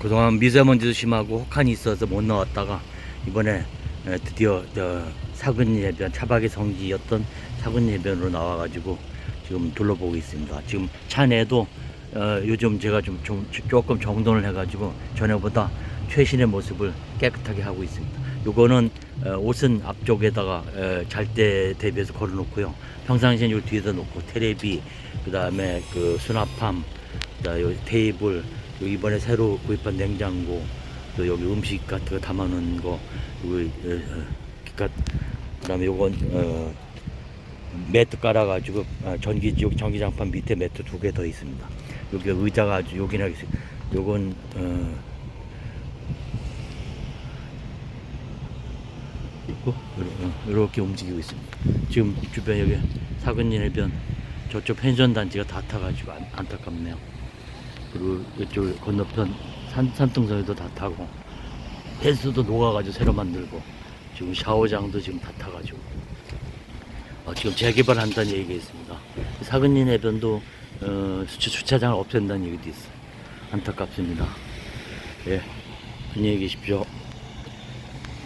그동안 미세먼지도 심하고 혹한이 있어서 못 나왔다가 이번에 에, 드디어 저 사근 해변 차박의 성지였던 사근 해변으로 나와가지고 지금 둘러보고 있습니다. 지금 차 내도 어, 요즘 제가 좀, 좀 조금 정돈을 해가지고 전에보다 최신의 모습을 깨끗하게 하고 있습니다. 요거는 어, 옷은 앞쪽에다가 어, 잘때 대비해서 걸어놓고요. 평상시엔 요 뒤에다 놓고 테레비, 그 다음에 그 수납함, 테이블, 요 이번에 새로 구입한 냉장고, 또 여기 음식 같은 거 담아놓은 거, 여기 어, 어, 기껏 그다음에 요건 어, 매트 깔아가지고 아, 전기 요 전기장판 밑에 매트 두 개 더 있습니다. 여기 의자가 아주 요긴하게 있어요. 요건 어, 있고 이렇게 움직이고 있습니다. 지금 주변 여기 사근린 해변 저쪽 펜션 단지가 다 타가지고 안, 안타깝네요. 그리고 이쪽 건너편 산, 산등성에도 다 타고 펜스도 녹아가지고 새로 만들고 지금 샤워장도 지금 다 타가지고 어, 지금 재개발한다는 얘기가 있습니다. 사근린 해변도 어, 주차, 주차장을 없앤다는 얘기도 있어요. 안타깝습니다. 예, 안녕히 계십시오.